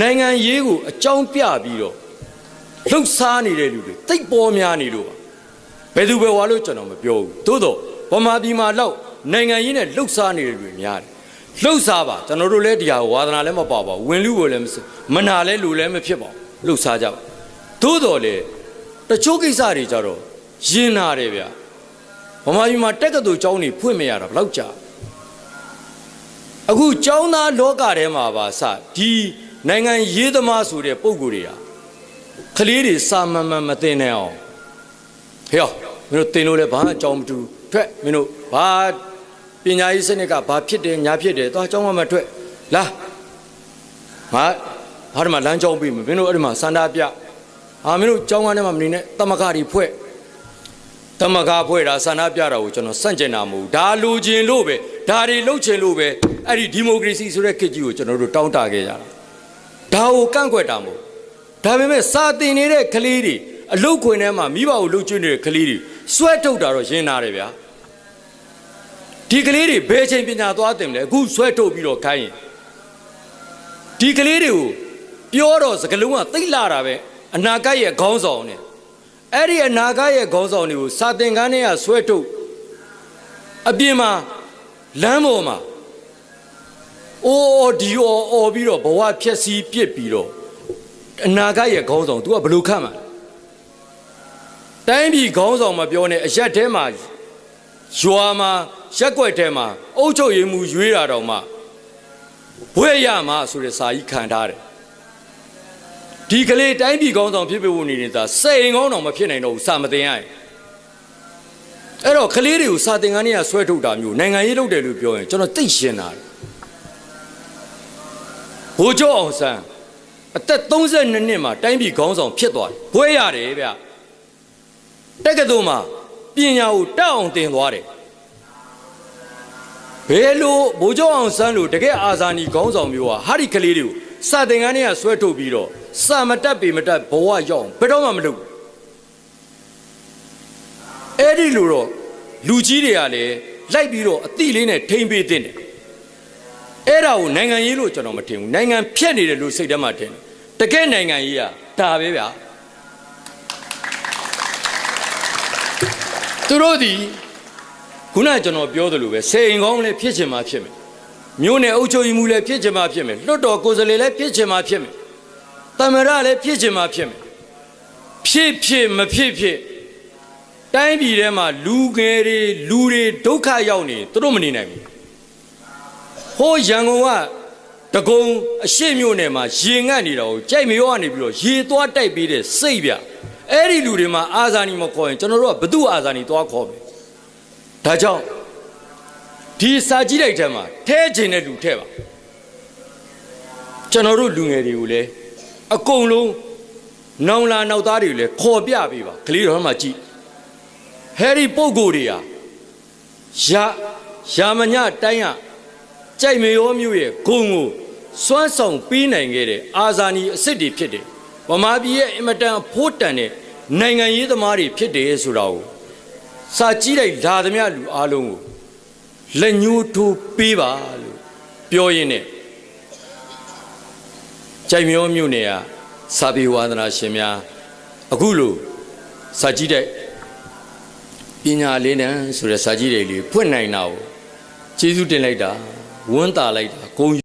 နိုင်ငံရေးကိုအကြောင်းပြပြီးတော့လှုပ်ရှားနေတဲ့လူတွေတိတ်ပေါ်များနေလို့ပါဘယ်သူပဲဝါလို့ကျွန်တော်မပြောဘူးသို့တော့ဗမာပြည်မှာတော့နိုင်ငံရေးနဲ့လှုပ်ရှားနေတဲ့လူတွေများတယ်လှုပ်ရှားပါကျွန်တော်တို့လည်းတရားဝါသနာလည်းမပါပါဘူးဝင်လူကိုလည်းမစမနာလည်းလူလည်းမဖြစ်ပါဘူးလှုပ်ရှားကြပါသို့တော်လေတချို့ကိစ္စတွေကြတော့ရင်နာတယ်ဗျာဗမာပြည်မှာတက်ကတူကျောင်းနေဖွင့်မရတာဘယ်လောက်ကြာအခုចောင်းသားလောကထဲမှာပါစဒီ နိုင်ငံရေးသမားဆိုတဲ့ပုံကိုယ်တွေဟာကလေးတွေစာမန်မန်မသိနေအောင်ဟေ့မင်းတို့တင်လို့လဲဘာအကြောင်းမတူထွက်မင်းတို့ဘာပညာရေးစနစ်ကဘာဖြစ်တယ်ညာဖြစ်တယ်သွားအကြောင်းမမထွက်လာငါဟာဒီမှာလမ်းကြောင်းပြီးမင်းတို့အဲ့ဒီမှာစန္ဒပြဟာမင်းတို့ကြောင်းကားထဲမှာမနေနဲ့တမကတွေဖွဲ့တမကဖွဲ့တာဆန္ဒပြတာကိုကျွန်တော်စန့်ကျင်တာမဟုတ်ဘူးဒါလိုချင်လို့ပဲဒါတွေလှုပ်ချင်လို့ပဲအဲ့ဒီဒီမိုကရေစီဆိုတဲ့ခေတ်ကြီးကိုကျွန်တော်တို့တောင်းတခဲ့ကြတာ ဒါကိုကန့်ကွက်တာမဟုတ်ဒါပေမဲ့စာတင်နေတဲ့ကလေးတွေအလုတ်ခွင်ထဲမှာမိဘကိုလှုပ်ကျွေးနေတဲ့ကလေးတွေစွဲထုတ်တာတော့ရင်းနာတယ်ဗျာဒီကလေးတွေဘယ်ချိန်ပညာသွားတင်မလဲအခုစွဲထုတ်ပြီးတော့ခိုင်းရင်ဒီကလေးတွေကိုပြောတော့စကလုံးကသိပ်လာတာပဲအနာဂတ်ရဲ့ခေါင်းဆောင်နဲ့အဲ့ဒီအနာဂတ်ရဲ့ခေါင်းဆောင်တွေကိုစာသင်ခန်းထဲကဆွဲထုတ်အပြင်မှာလမ်းပေါ်မှာ အိုးအော်ဒီအော်အော်ပြီးတော့ဘဝဖြက်စီးပြစ်ပြီးတော့အနာဂတ်ရဲ့ခေါင်းဆောင် तू ကဘယ်လိုခတ်မှာလဲတိုင်းပြည်ခေါင်းဆောင်မပြောနဲ့အရက်ထဲမှာရွာမှာရက်ွက်ထဲမှာအုတ်ချုပ်ရည်မှုရွေးတာတော့မှဘွဲ့ရမှာဆိုတဲ့စာကြီးခံထားတယ်ဒီကလေးတိုင်းပြည်ကောင်းဆောင်ဖြစ်ဖြစ်ဖို့နေနေတာစိန်ကောင်းတော်မဖြစ်နိုင်တော့ဘူးစာမတင်ရရင်အဲ့တော့ကလေးတွေကိုစာတင်ခန်းထဲကဆွဲထုတ်တာမျိုးနိုင်ငံရေးလုပ်တယ်လို့ပြောရင်ကျွန်တော်သိရှင်းတာတယ် ဘိုးကျော်အောင်ဆန်းအသက်32နှစ်မှာတိုင်းပြည်ကောင်းဆောင်ဖြစ်သွားတယ်ဘွဲရတယ်ဗျတက္ကသိုလ်မှာပညာကိုတက်အောင်သင်သွားတယ်ဘယ်လိုဘိုးကျော်အောင်ဆန်းလို့တကယ်အာဇာနည်ကောင်းဆောင်မျိုးဟာဟာဒီကလေးတွေကိုစာတင်ခန်းထဲကဆွဲထုတ်ပြီးတော့စာမတက်ပေမတက်ဘဝရောက်အောင်ဘယ်တော့မှမလုပ်ဘူးအဲ့ဒီလိုတော့လူကြီးတွေကလည်းလိုက်ပြီးတော့အတိလေးနဲ့ထိမ့်ပေးတဲ့တယ် အဲ့ဒါကိုနိုင်ငံရေးလို့ကျွန်တော်မထင်ဘူးနိုင်ငံဖြက်နေတယ်လို့စိတ်ထဲမှာထင်တယ်တကယ်နိုင်ငံရေးကဒါပဲဗျာသူတို့ဒီခုနကကျွန်တော်ပြောသလိုပဲစေရင်ကောင်းလည်းဖြစ်ချင်မှဖြစ်မယ်မျိုးနယ်အုပ်ချုပ်ရေးမှုလည်းဖြစ်ချင်မှဖြစ်မယ်လွတ်တော်ကိုယ်စားလှယ်လည်းဖြစ်ချင်မှဖြစ်မယ်တမရလည်းဖြစ်ချင်မှဖြစ်မယ်ဖြစ်ဖြစ်မဖြစ်ဖြစ်တိုင်းပြည်ထဲမှာလူငယ်တွေလူတွေဒုက္ခရောက်နေသူတို့မနေနိုင်ဘူး ဟိုးရန်ကုန်ကတကုံအရှိမြို့နယ်မှာရေငတ်နေတာကိုကြိုက်မရောကနေပြီးတော့ရေသွားတိုက်ပေးတဲ့စိတ်ဗျအဲ့ဒီလူတွေမှာအာဇာနည်မခေါ်ရင်ကျွန်တော်တို့ကဘသူအာဇာနည်သွားခေါ်မယ်ဒါကြောင့်ဒီစာကြည့်လိုက်တဲ့မှာထဲချင်တဲ့လူထဲပါကျွန်တော်တို့လူငယ်တွေကိုလည်းအကုန်လုံးနောင်လာနောက်သားတွေကိုလည်းခေါ်ပြပေးပါကလေးတော်မှကြည့်ဟဲရီပုတ်ကိုတွေဟာရာရာမညတိုင်းက ကြိုက်မရောမျိုးရဲ့ဂုံကိုစွမ်းဆောင်ပေးနိုင်ခဲ့တဲ့အာဇာနည်အစ်စ်တွေဖြစ်တယ်ဗမာပြည်ရဲ့အင်မတန်ဖိုးတန်တဲ့နိုင်ငံရေးသမားတွေဖြစ်တယ်ဆိုတာကိုစာကြည့်လိုက်လာသမျှလူအားလုံးကိုလက်ညှိုးထိုးပေးပါလို့ပြောရင်းနဲ့ကြိုက်မျိုးမြို့နယ်ကစာပေဝါဒနာရှင်များအခုလိုစာကြည့်တဲ့ပညာလေးနဲ့ဆိုတဲ့စာကြည့်တွေလေးဖွင့်နိုင်တာကိုကျေးဇူးတင်လိုက်တာ ဝန်းတာလိုက်တာဂုံ